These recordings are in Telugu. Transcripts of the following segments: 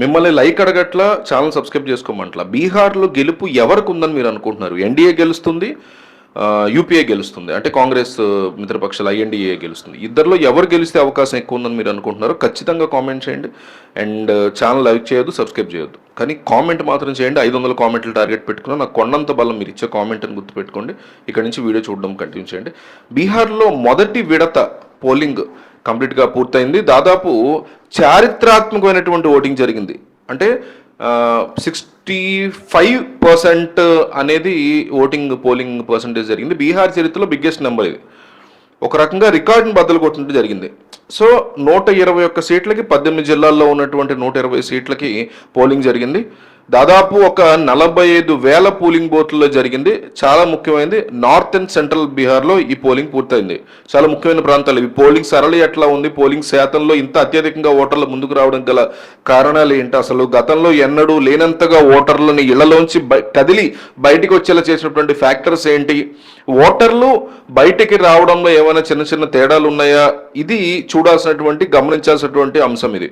మిమ్మల్ని లైక్ అడగట్ల ఛానల్ సబ్స్క్రైబ్ చేసుకోమంట్ల. బీహార్లో గెలుపు ఎవరికి ఉందని మీరు అనుకుంటున్నారు? ఎన్డీఏ గెలుస్తుంది యూపీఏ గెలుస్తుంది అంటే కాంగ్రెస్ మిత్రపక్షాలు ఐఎన్డీఏ గెలుస్తుంది. ఇద్దరిలో ఎవరు గెలిస్తే అవకాశం ఎక్కువ ఉందని మీరు అనుకుంటున్నారు ఖచ్చితంగా కామెంట్ చేయండి. అండ్ ఛానల్ లైక్ చేయొద్దు సబ్స్క్రైబ్ చేయొద్దు. కానీ కామెంట్ మాత్రం చేయండి. ఐదు వందల కామెంట్లు టార్గెట్ పెట్టుకున్నా నాకు కొండంత బలం మీరు ఇచ్చే కామెంట్ అని గుర్తుపెట్టుకోండి. ఇక్కడ నుంచి వీడియో చూడడం కంటిన్యూ చేయండి. బీహార్లో మొదటి విడత పోలింగ్ కంప్లీట్గా పూర్తయింది. దాదాపు చారిత్రాత్మకమైనటువంటి ఓటింగ్ జరిగింది. అంటే సిక్స్టీ ఫైవ్ పర్సెంట్ అనేది ఓటింగ్ పోలింగ్ పర్సంటేజ్ జరిగింది. బీహార్ చరిత్రలో బిగ్గెస్ట్ నెంబర్ ఇది. ఒక రకంగా రికార్డుని బద్దలు కొట్టినట్టు జరిగింది. సో నూట ఇరవై ఒక్క సీట్లకి పద్దెనిమిది జిల్లాల్లో ఉన్నటువంటి నూట ఇరవై సీట్లకి పోలింగ్ జరిగింది. దాదాపు ఒక నలభై ఐదు వేల పోలింగ్ బూత్లలో జరిగింది. చాలా ముఖ్యమైనది నార్త్ అండ్ సెంట్రల్ బీహార్లో ఈ పోలింగ్ పూర్తయింది. చాలా ముఖ్యమైన ప్రాంతాలు ఇవి. పోలింగ్ సరళి ఎట్లా ఉంది? పోలింగ్ శాతంలో ఇంత అత్యధికంగా ఓటర్లు ముందుకు రావడం గల కారణాలు ఏంటి? అసలు గతంలో ఎన్నడూ లేనంతగా ఓటర్లని ఇళ్ళలోంచి కదిలి బయటికి వచ్చేలా చేసినటువంటి ఫ్యాక్టర్స్ ఏంటి? ఓటర్లు బయటికి రావడంలో ఏమైనా చిన్న చిన్న తేడాలు ఉన్నాయా? ఇది చూడాల్సినటువంటి గమనించాల్సినటువంటి అంశం ఇది.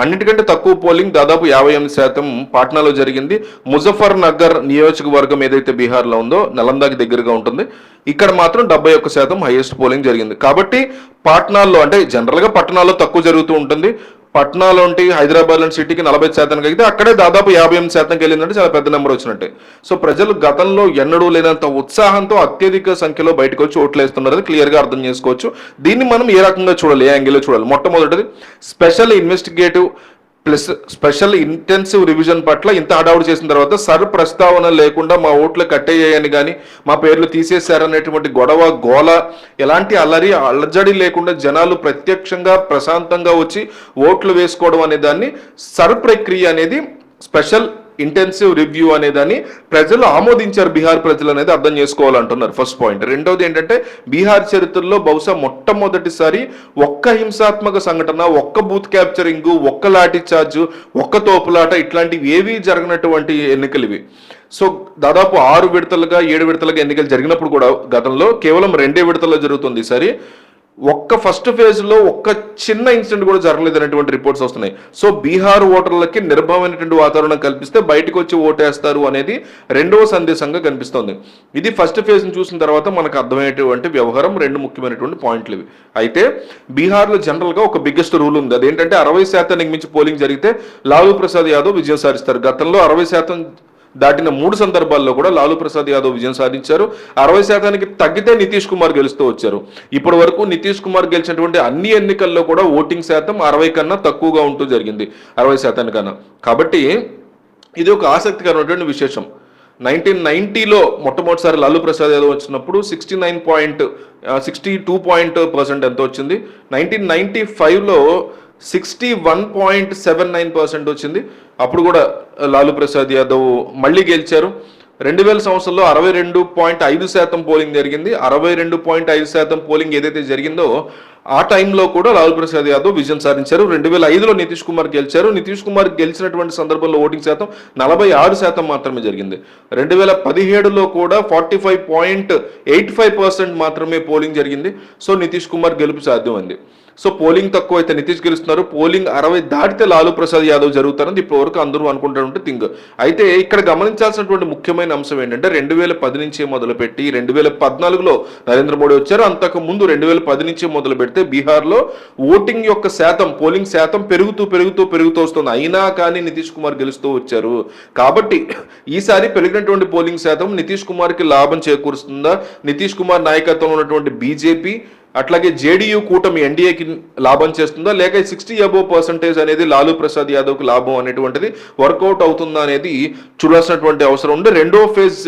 అన్నిటికంటే తక్కువ పోలింగ్ దాదాపు యాభై ఎనిమిది శాతం పాట్నాలో జరిగింది. ముజఫర్ నగర్ నియోజకవర్గం ఏదైతే బీహార్లో ఉందో నలందాకి దగ్గరగా ఉంటుంది. ఇక్కడ మాత్రం డెబ్బై ఒక్క శాతం హైయెస్ట్ పోలింగ్ జరిగింది. కాబట్టి పాట్నాల్లో అంటే జనరల్గా పట్టణాల్లో తక్కువ జరుగుతూ ఉంటుంది. పట్నాలో ఉంటే హైదరాబాద్ లాంటి సిటీకి నలభై శాతానికి అయితే అక్కడే దాదాపు యాభై ఎనిమిది శాతంకి వెళ్ళిందంటే చాలా పెద్ద నెంబర్ వచ్చినట్టే. సో ప్రజలు గతంలో ఎన్నడూ లేనంత ఉత్సాహంతో అత్యధిక సంఖ్యలో బయటకు వచ్చి ఓట్లు వేస్తున్నారు క్లియర్గా అర్థం చేసుకోవచ్చు. దీన్ని మనం ఏ రకంగా చూడాలి? ఏ యాంగిల్లో చూడాలి? మొట్టమొదటిది special investigative plus special intensive revision పట్ల ఇంత హడావుడు చేసిన తర్వాత సర్ ప్రస్తావన లేకుండా మా ఓట్లు కట్టేయని కానీ మా పేర్లు తీసేశారనేటువంటి గొడవ గోల ఎలాంటి అల్లరి అలజడి లేకుండా జనాలు ప్రత్యక్షంగా ప్రశాంతంగా వచ్చి ఓట్లు వేసుకోవడం అనే దాన్ని సర్ ప్రక్రియ అనేది స్పెషల్ ఇంటెన్సివ్ రివ్యూ అనేదాన్ని ప్రజలు ఆమోదించారు. బీహార్ ప్రజలు అనేది అర్థం చేసుకోవాలంటున్నారు. ఫస్ట్ పాయింట్ రెండవది ఏంటంటే బీహార్ చరిత్రలో బహుశా మొట్టమొదటిసారి ఒక్క హింసాత్మక సంఘటన ఒక్క బూత్ క్యాప్చరింగ్ ఒక్క లాఠీ చార్జ్ ఒక్క తోపులాట ఇట్లాంటివి ఏవి జరగనటువంటి ఎన్నికలు ఇవి సో దాదాపు ఆరు విడతలుగా ఏడు విడతలుగా ఎన్నికలు జరిగినప్పుడు కూడా గతంలో కేవలం రెండే విడతల్లో జరుగుతుంది ఈసారి ఒక్క ఫస్ట్ ఫేజ్లో ఒక్క చిన్న ఇన్సిడెంట్ కూడా జరగలేదు అనేటువంటి రిపోర్ట్స్ వస్తున్నాయి. సో బీహార్ ఓటర్లకి నిర్భవమైనటువంటి వాతావరణం కల్పిస్తే బయటకు వచ్చి ఓటేస్తారు అనేది రెండవ సందేశంగా కనిపిస్తోంది. ఇది ఫస్ట్ ఫేజ్ని చూసిన తర్వాత మనకు అర్థమయ్యేటువంటి వ్యవహారం రెండు ముఖ్యమైనటువంటి పాయింట్లు ఇవి. అయితే బీహార్లో జనరల్గా ఒక బిగ్గెస్ట్ రూల్ ఉంది. అదేంటంటే అరవై శాతానికి మించి పోలింగ్ జరిగితే లాలూ ప్రసాద్ యాదవ్ విజయం సాధిస్తారు. గతంలో అరవై శాతం దాటిన మూడు సందర్భాల్లో కూడా లాలూ ప్రసాద్ యాదవ్ విజయం సాధించారు. అరవై శాతానికి తగ్గితే నితీష్ కుమార్ గెలుస్తూ వచ్చారు. ఇప్పటి వరకు నితీష్ కుమార్ గెలిచినటువంటి అన్ని ఎన్నికల్లో కూడా ఓటింగ్ శాతం అరవై కన్నా తక్కువగా ఉంటూ జరిగింది. అరవై శాతానికన్నా కాబట్టి ఇది ఒక ఆసక్తికరమైనటువంటి విశేషం. నైన్టీన్ నైన్టీలో మొట్టమొదటిసారి లాలూ ప్రసాద్ యాదవ్ వచ్చినప్పుడు sixty nine point sixty two point percent ఎంత వచ్చింది. నైన్టీన్ నైన్టీ ఫైవ్లో sixty one point seven nine percent వచ్చింది. అప్పుడు కూడా లాలూ ప్రసాద్ యాదవ్ మళ్ళీ గెలిచారు. రెండు వేల సంవత్సరంలో అరవై రెండు పాయింట్ ఐదు శాతం పోలింగ్ జరిగింది. అరవై రెండు పాయింట్ ఐదు శాతం పోలింగ్ ఏదైతే జరిగిందో ఆ టైంలో కూడా లాలూ ప్రసాద్ యాదవ్ విజయం సాధించారు. రెండు వేల ఐదులో నితీష్ కుమార్ గెలిచారు. నితీష్ కుమార్ గెలిచినటువంటి సందర్భంలో ఓటింగ్ శాతం నలభై ఆరు శాతం మాత్రమే జరిగింది. రెండు వేల పదిహేడులో కూడా forty five point eight five percent మాత్రమే పోలింగ్ జరిగింది. సో నితీష్ కుమార్ గెలుపు సాధ్యమైంది. సో పోలింగ్ తక్కువ అయితే నితీష్ గెలుస్తున్నారు. పోలింగ్ అరవై దాటితే లాలూ ప్రసాద్ యాదవ్ జరుగుతారని ఇప్పటివరకు అందరూ అనుకుంటారంటే థింగ్. అయితే ఇక్కడ గమనించాల్సినటువంటి ముఖ్యమైన అంశం ఏంటంటే రెండు వేల పది నుంచి మొదలుపెట్టి రెండు వేల పద్నాలుగులో నరేంద్ర మోడీ వచ్చారు. అంతకు ముందు రెండు వేల పది నుంచి మొదలు పెడితే బీహార్లో ఓటింగ్ యొక్క శాతం పోలింగ్ శాతం పెరుగుతూ పెరుగుతూ పెరుగుతూ వస్తుంది. అయినా కానీ నితీష్ కుమార్ గెలుస్తూ వచ్చారు. కాబట్టి ఈసారి పెరిగినటువంటి పోలింగ్ శాతం నితీష్ కుమార్కి లాభం చేకూరుస్తుందా? నితీష్ కుమార్ నాయకత్వంలో ఉన్నటువంటి బీజేపీ అట్లాగే జేడీయూ కూటమి ఎన్డీఏకి లాభం చేస్తుందా? లేక సిక్స్టీ అబోవ్ పర్సెంటేజ్ అనేది లాలూ ప్రసాద్ యాదవ్కి లాభం అనేటువంటిది వర్కౌట్ అవుతుందా అనేది చూడాల్సినటువంటి అవసరం ఉంది. రెండో ఫేజ్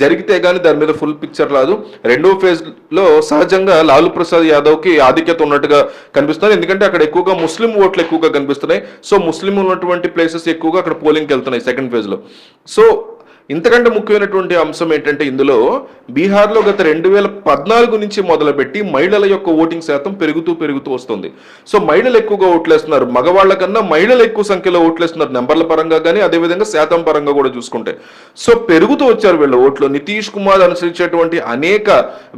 జరిగితే కానీ దాని మీద ఫుల్ పిక్చర్ రాదు. రెండో ఫేజ్లో సహజంగా లాలూ ప్రసాద్ యాదవ్కి ఆధిక్యత ఉన్నట్టుగా కనిపిస్తుంది. ఎందుకంటే అక్కడ ఎక్కువగా ముస్లిం ఓట్లు ఎక్కువగా కనిపిస్తున్నాయి. సో ముస్లిం ఉన్నటువంటి ప్లేసెస్ ఎక్కువగా అక్కడ పోలింగ్కి వెళ్తున్నాయి సెకండ్ ఫేజ్లో. సో ఇంతకంటే ముఖ్యమైనటువంటి అంశం ఏంటంటే ఇందులో బీహార్లో గత రెండు వేల పద్నాలుగు నుంచి మొదలుపెట్టి మహిళల యొక్క ఓటింగ్ శాతం పెరుగుతూ పెరుగుతూ వస్తుంది. సో మహిళలు ఎక్కువగా ఓట్లేస్తున్నారు. మగవాళ్ళ కన్నా మహిళలు ఎక్కువ సంఖ్యలో ఓట్లేస్తున్నారు నెంబర్ల పరంగా కానీ అదేవిధంగా శాతం పరంగా కూడా చూసుకుంటే. సో పెరుగుతూ వచ్చారు వీళ్ళ ఓట్లు. నితీష్ కుమార్ అనుసరించేటువంటి అనేక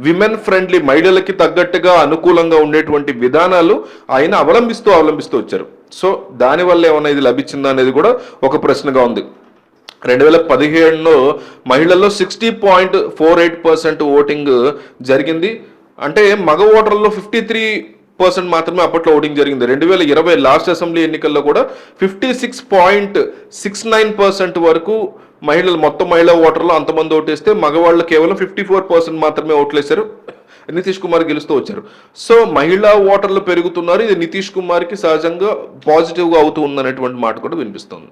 విమెన్ ఫ్రెండ్లీ మహిళలకి తగ్గట్టుగా అనుకూలంగా ఉండేటువంటి విధానాలు ఆయన అవలంబిస్తూ అవలంబిస్తూ వచ్చారు. సో దానివల్ల ఏమైనా ఇది లభించిందా అనేది కూడా ఒక ప్రశ్నగా ఉంది. రెండు వేల పదిహేడులో మహిళల్లో sixty point four eight percent voting జరిగింది. అంటే మగ ఓటర్లో ఫిఫ్టీ త్రీ పర్సెంట్ మాత్రమే అప్పట్లో ఓటింగ్ జరిగింది. రెండు వేల ఇరవై లాస్ట్ అసెంబ్లీ ఎన్నికల్లో కూడా fifty six point six nine percent వరకు మహిళలు మొత్తం మహిళా ఓటర్లు అంతమంది ఓటేస్తే మగవాళ్ళు కేవలం ఫిఫ్టీ ఫోర్ పర్సెంట్ మాత్రమే ఓట్లేశారు. నితీష్ కుమార్ గెలుస్తూ వచ్చారు. సో మహిళా ఓటర్లు పెరుగుతున్నారు. ఇది నితీష్ కుమార్కి సహజంగా పాజిటివ్గా అవుతూ ఉందనేటువంటి మాట కూడా వినిపిస్తుంది.